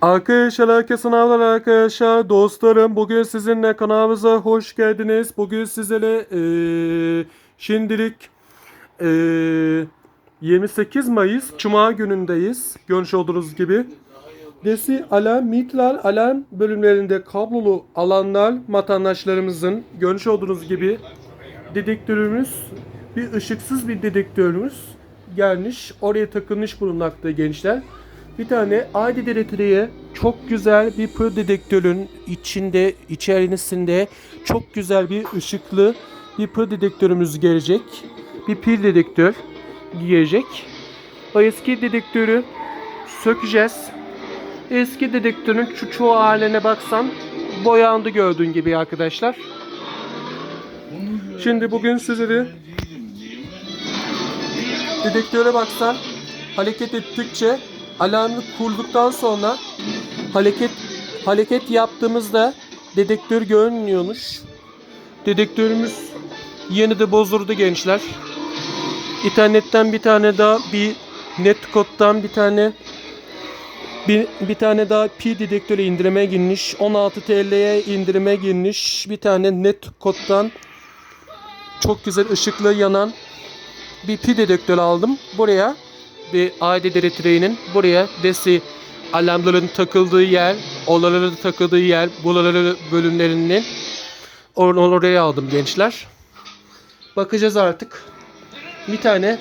Arkadaşlar herkese sınavlar arkadaşlar dostlarım bugün sizinle kanalımıza hoş geldiniz. Bugün sizlere eee, şimdilik eee, 28 Mayıs Cuma günündeyiz. Görmüş olduğunuz gibi. Desi alarm, mitral alarm bölümlerinde kablolu alanlar vatandaşlarımızın görmüş olduğunuz gibi dedektörümüz bir ışıksız bir dedektörümüz gelmiş. Oraya takılmış bulunmakta gençler. Bir tane ID dedektörüye çok güzel bir pır dedektörün içinde, içerisinde çok güzel bir ışıklı bir pır dedektörümüz gelecek. Bir pil dedektör gelecek. O eski dedektörü sökeceğiz. Eski dedektörün şu çoğu haline baksan boyandı gördüğün gibi arkadaşlar. Şimdi bugün sizlere dedektöre baksan hareket ettikçe alarmı kurduktan sonra hareket hareket yaptığımızda dedektör görünmüyormuş. Dedektörümüz yeni de bozuldu gençler. İnternetten bir tane daha bir net koddan bir tane bir, bir tane daha pi dedektörü indirime girmiş. 16 TL'ye indirime girmiş. Bir tane net koddan çok güzel ışıklı yanan bir pi dedektörü aldım. Buraya bir AD dedektörünün buraya desi alarmların takıldığı yer, olaların takıldığı yer, buraları bölümlerinin or- oraya aldım gençler. Bakacağız artık. Bir tane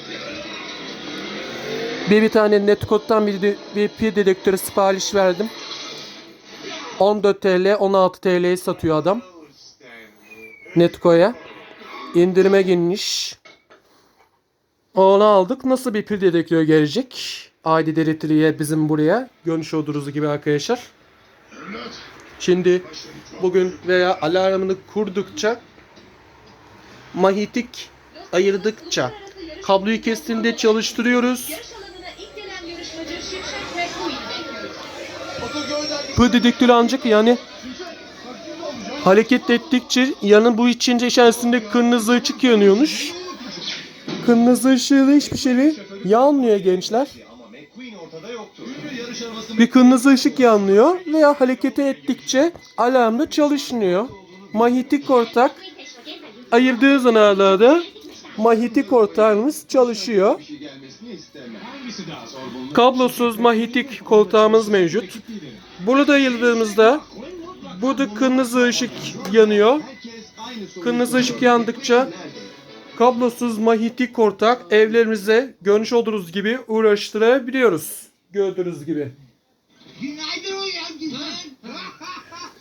bir bir tane netcode'dan bir, bir pi dedektörü sipariş verdim. 14 TL, 16 TL'ye satıyor adam. Netco'ya. İndirime girmiş. Onu aldık. Nasıl bir pil dedektörü gelecek? ID dedektörüye bizim buraya. Görmüş olduğunuz gibi arkadaşlar. Şimdi bugün veya alarmını kurdukça mahitik ayırdıkça kabloyu kestiğinde çalıştırıyoruz. Bu dedektörü ancak yani hareket ettikçe yanın bu içince içerisinde kırmızı ışık yanıyormuş. Kırmızı ışığı hiçbir şey yanmıyor gençler. Bir kırmızı ışık yanıyor veya harekete ettikçe alarmda çalışmıyor. Mahitik ortak ayırdığı zamanlarda mahitik ortağımız çalışıyor. Kablosuz mahitik koltuğumuz mevcut. Burada ayırdığımızda burada kırmızı ışık yanıyor. Kırmızı ışık yandıkça kablosuz mahitik ortak evlerimize görmüş olduğunuz gibi uğraştırabiliyoruz. Gördüğünüz gibi.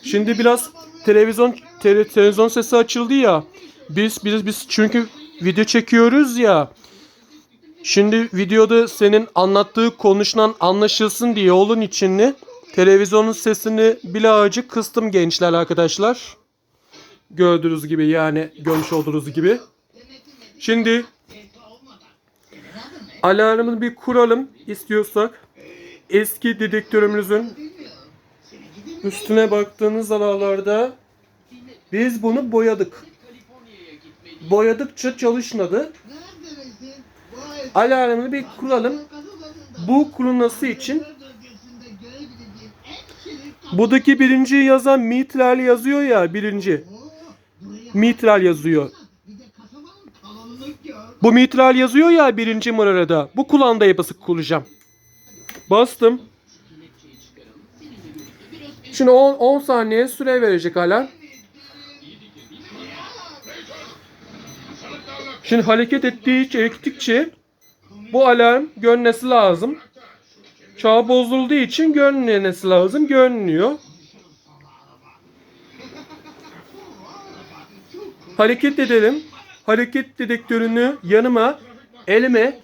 Şimdi biraz televizyon tele- televizyon sesi açıldı ya. Biz biz biz çünkü video çekiyoruz ya. Şimdi videoda senin anlattığı konuşulan anlaşılsın diye olun içini televizyonun sesini birazcık kıstım gençler arkadaşlar. Gördüğünüz gibi yani görmüş olduğunuz gibi. Şimdi alarmını bir kuralım istiyorsak. Eski dedektörümüzün üstüne baktığınız alanlarda biz bunu boyadık. Boyadıkça çalışmadı. Alarmını bir kuralım. Bu kurulması için buradaki birinci yazan mitral yazıyor ya birinci. Mitral yazıyor. Bu mitral yazıyor ya birinci numarada. Bu kulağında basıp kuracağım. Bastım. Şimdi 10, 10 saniye süre verecek alarm. Şimdi hareket ettiği ettikçe bu alarm görünmesi lazım. Çağ bozulduğu için görünmesi lazım. Görünüyor. Hareket edelim. Hareket dedektörünü yanıma, elime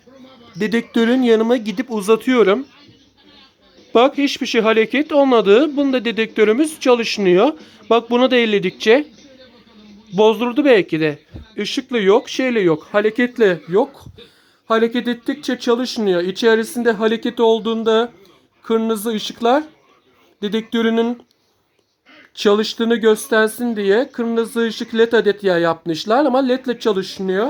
dedektörün yanıma gidip uzatıyorum. Bak hiçbir şey hareket olmadı. Bunda dedektörümüz çalışmıyor. Bak bunu da elledikçe bozdurdu belki de. Işıklı yok, şeyle yok, hareketle yok. Hareket ettikçe çalışmıyor. İçerisinde hareket olduğunda kırmızı ışıklar dedektörünün çalıştığını göstersin diye kırmızı ışık led adet ya yapmışlar ama ledle çalışmıyor.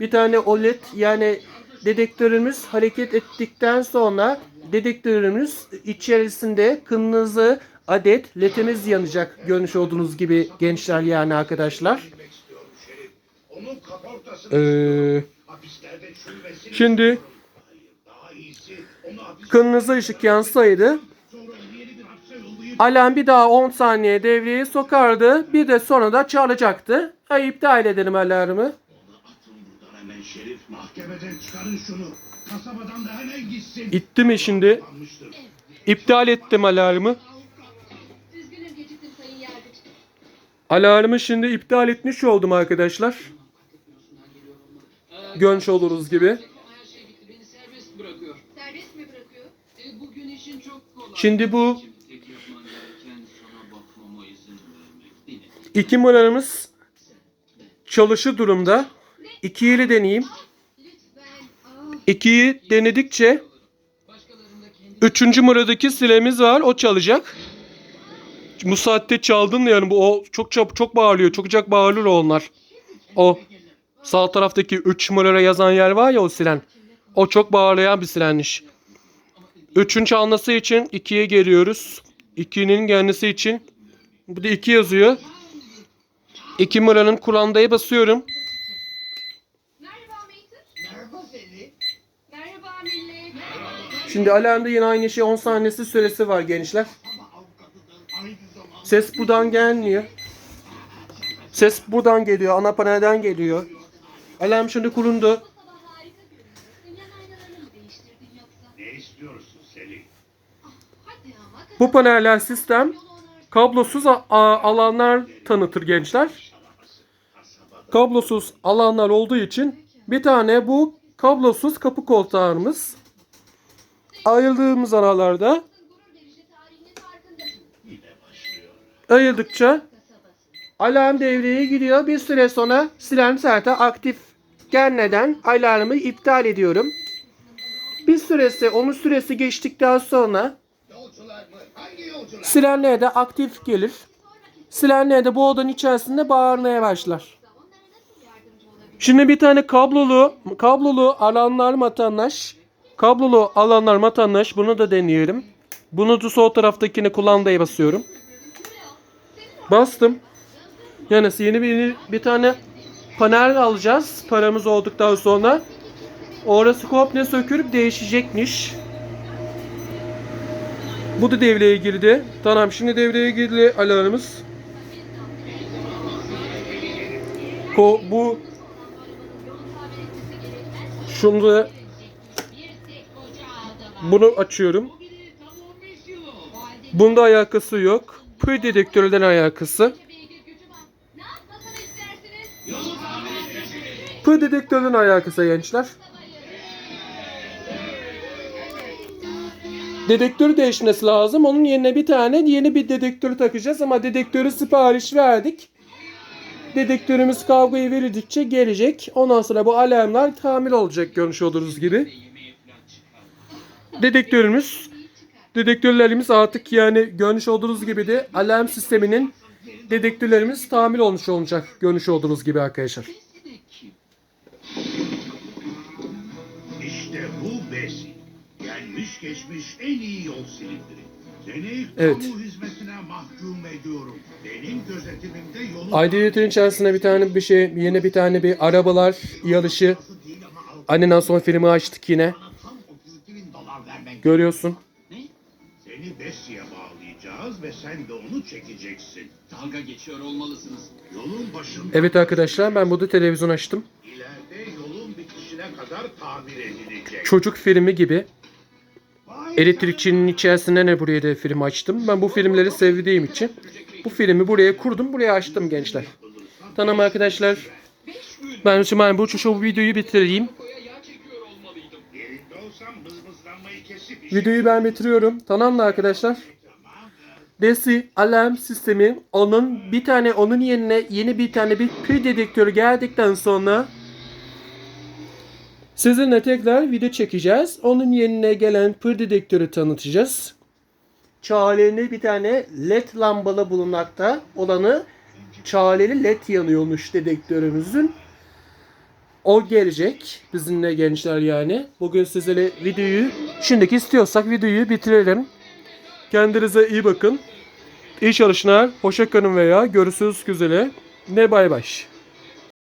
Bir tane o led yani dedektörümüz hareket ettikten sonra dedektörümüz içerisinde kırmızı adet ledimiz yanacak. Görmüş olduğunuz gibi gençler yani arkadaşlar. Ee, şimdi kırmızı ışık yansaydı alarm bir daha 10 saniye devreye sokardı. Bir de sonra da çalacaktı. Ay iptal edelim alarmı. İtti mi şimdi? İptal ettim alarmı. Alarmı şimdi iptal etmiş oldum arkadaşlar. Görmüş oluruz gibi. Her şey bitti. Beni serbest bırakıyor. Serbest mi bırakıyor? E, bugün işin çok kolay. Şimdi bu Şimdi tek yapman gereken sana bakmama izin vermek. Değil mi? iki molarımız çalışı durumda. İkiyi deneyeyim. Lütfen. Ah. İkiyi denedikçe Başkalarında kendi üçüncü moradaki silemiz var. O çalacak. Bu saatte çaldın da yani bu o çok çok çok bağırıyor. Çok çok bağırır onlar. O sağ taraftaki 3 numaraya yazan yer var ya o silen. O çok bağırlayan bir silenmiş. Üçün çalması için 2'ye geliyoruz. 2'nin gelmesi için bu da 2 yazıyor. 2 numaranın kullandayı basıyorum. Şimdi alarmda yine aynı şey 10 saniyesi süresi var gençler. Ses buradan gelmiyor. Ses buradan geliyor. Ana panelden geliyor. Alarm şimdi kuruldu. Bu paneller sistem kablosuz alanlar tanıtır gençler. Kablosuz alanlar olduğu için bir tane bu kablosuz kapı koltuğumuz. Ayrıldığımız aralarda Kasabası. alarm devreye giriyor. Bir süre sonra silen zaten aktif gelmeden alarmı iptal ediyorum. Bir süresi, onun süresi geçtikten sonra Sirenler de aktif gelir. Sirenler de bu odanın içerisinde bağırmaya başlar. Şimdi bir tane kablolu kablolu alanlar matandaş. Kablolu alanlar matandaş bunu da deneyelim. Bunu da sol taraftakini kullandaya basıyorum. Bastım. Yani yeni bir, bir tane panel alacağız. Paramız olduktan sonra. Orası komple sökülüp değişecekmiş. Bu da devreye girdi. Tamam şimdi devreye girdi alarmımız. Ko bu şunu bunu açıyorum. Bunda alakası yok. Pı dedektöründen alakası. Beygir gücü var. Ne yapmasını istersiniz? Pı dedektöründen alakası gençler. Dedektörü değişmesi lazım. Onun yerine bir tane yeni bir dedektörü takacağız ama dedektörü sipariş verdik. Dedektörümüz kavgayı verildikçe gelecek. Ondan sonra bu alarmlar tamir olacak görmüş olduğunuz gibi. Dedektörümüz dedektörlerimiz artık yani görmüş olduğunuz gibi de alarm sisteminin dedektörlerimiz tamir olmuş olacak görmüş olduğunuz gibi arkadaşlar. Gelmiş geçmiş en iyi yol silindiri. Seni Evet. kamu hizmetine mahkum ediyorum. Benim gözetimimde yolun Aidiyet'in içerisinde bir tane bir şey, yine bir tane bir arabalar yarışı. Anneden sonra filmi açtık yine. bana tam 32 bin dolar vermen Görüyorsun. Seni Besi'ye bağlayacağız ve sen de onu çekeceksin. Dalga geçiyor olmalısınız. Yolun başında Evet arkadaşlar ben burada televizyon açtım. ileride yolun bitişine kadar tamir edilecek. Çocuk filmi gibi. Elektrikçinin içerisinde ne buraya da film açtım. Ben bu filmleri sevdiğim için bu filmi buraya kurdum. Buraya açtım gençler. Tamam arkadaşlar. Ben şimdi bu şu videoyu bitireyim. Videoyu ben bitiriyorum. Tamam mı arkadaşlar? Desi alarm sistemi onun bir tane onun yerine yeni bir tane bir pil dedektörü geldikten sonra sizinle tekrar video çekeceğiz. Onun yerine gelen pil dedektörü tanıtacağız. Çağreli bir tane led lambalı bulunmakta olanı çağreli led yanıyormuş dedektörümüzün. O gelecek. Bizimle gençler yani. Bugün sizlere videoyu şimdiki istiyorsak videoyu bitirelim. Kendinize iyi bakın. İyi çalışmalar. Hoşça kalın veya görüşürüz güzele. Ne bay bay.